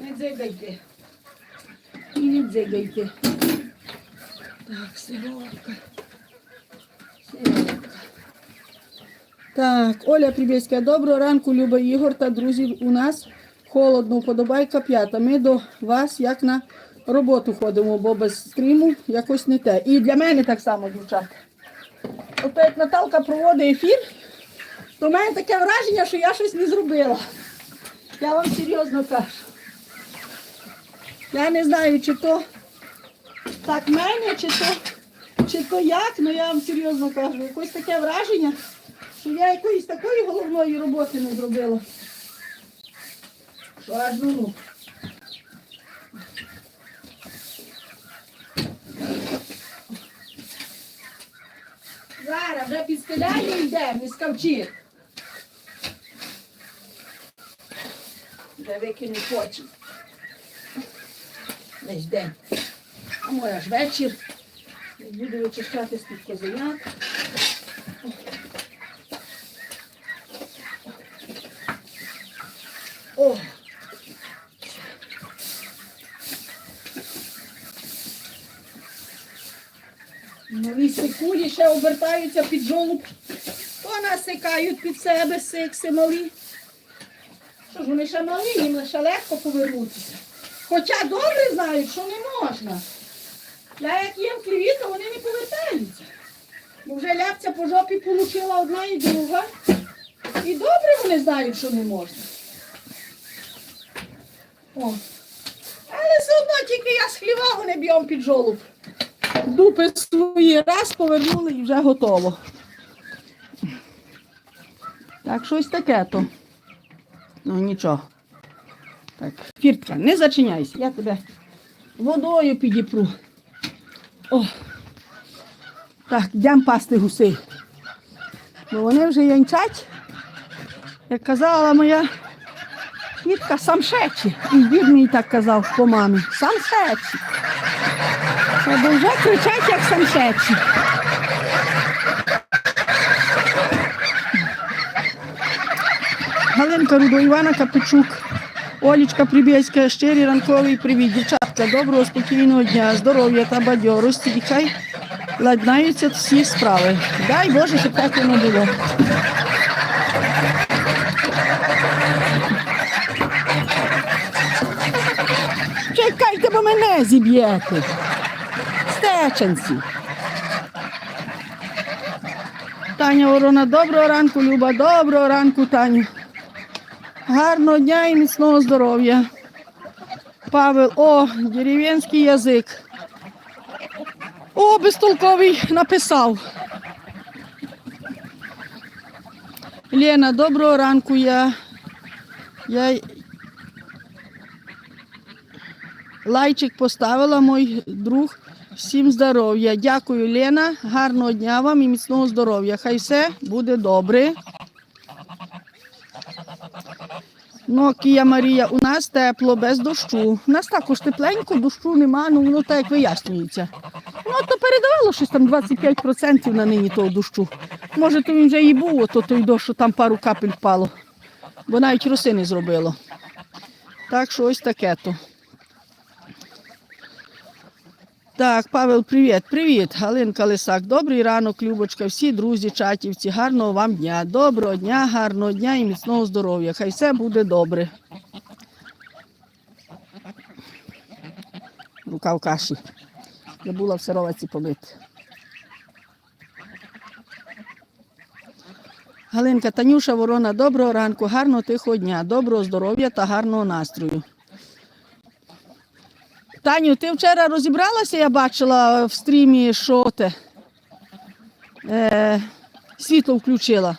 Не дзигайте. І не дзигайте. Так, сироватка. Сироватка. Так, Оля Прибєська, доброго ранку, Люба Ігор та друзі. У нас холодно, вподобайка п'ята. Ми до вас як на роботу ходимо, бо без стріму якось не те. І для мене так само, дівчата. Ото як Наталка проводить ефір, то в мене таке враження, що я щось не зробила. Я вам серйозно кажу. Я не знаю, чи то так мене, чи то, чи то як, але я вам серйозно кажу. Якось таке враження, що я якоїсь такої головної роботи не зробила. Що аж ну ну. Зараз вже під скидання йде, не скавчи. Вже викину хочу. Весь день. А може аж вечір. Буду вичищати з-під козенят. О! Нові сикулі ще обертаються під жолуб. То насикають під себе сикси малі. Що ж вони ще малі, їм лише легко повернутися. Хоча добре знають, що не можна. Я як їм хліві, то вони не повертаються. Бо вже ляпця по жопі получила одна і друга. І добре вони знають, що не можна. О. Але все одно тільки я з хліва вони б'єм під жолуб. Дупи свої раз повернули і вже готово. Так, щось таке то. Ну нічого. Так, фіртка, не зачиняйся, я тебе водою підіпру. О. Так, йдемо пасти гусей. Бо вони вже янчать, як казала моя тітка, самшечі. І дід так казав по мамі. Самшечі. Бо вже кричать, як самшечі. Галинка Рудо, Івана Капичук, Олічка Прибєська, щирий ранковий привіт. Дівчатка, доброго, спокійного дня, здоров'я та бадьорості. І хай ладнаються всі справи. Дай Боже, щоб так воно було. Чекайте, бо мене зіб'єте. Стеченці. Таня Ворона, доброго ранку, Люба, доброго ранку, Таню. Гарного дня і міцного здоров'я. Павел, о, дерев'янський язик. О, безтолковий написав. Лена, доброго ранку. Я, я лайчик поставила, мой друг. Всім здоров'я. Дякую, Лена. Гарного дня вам і міцного здоров'я. Хай все буде добре. Ну, Кія Марія, у нас тепло, без дощу. У нас також тепленько, дощу нема, ну воно так вияснюється. Ну, то передавало щось там 25% на нині того дощу. Може, то він вже і був, то той дощ, що там пару капель впало. Бо навіть роси не зробило. Так що ось таке то. Так, Павел, привіт, привіт. Галинка Лисак. Добрий ранок, Любочка, всі друзі, чатівці. Гарного вам дня. Доброго дня, гарного дня і міцного здоров'я. Хай все буде добре. Рука в каші. Забула в сироваці побити. Галинка Танюша Ворона, доброго ранку, гарного тихого дня, доброго здоров'я та гарного настрою. Таню, ти вчора розібралася, я бачила в стрімі, що ти е, світло включила.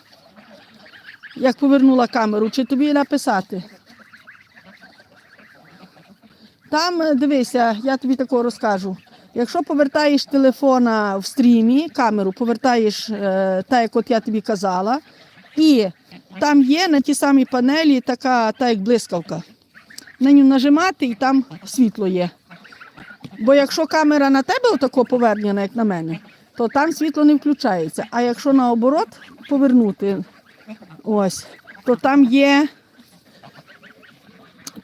Як повернула камеру, чи тобі написати? Там, дивися, я тобі такого розкажу. Якщо повертаєш телефона в стрімі, камеру повертаєш е, так, як от я тобі казала, і там є на тій самій панелі така, та як блискавка. На нього нажимати і там світло є. Бо якщо камера на тебе отако повернена, як на мене, то там світло не включається. А якщо наоборот повернути, ось, то там є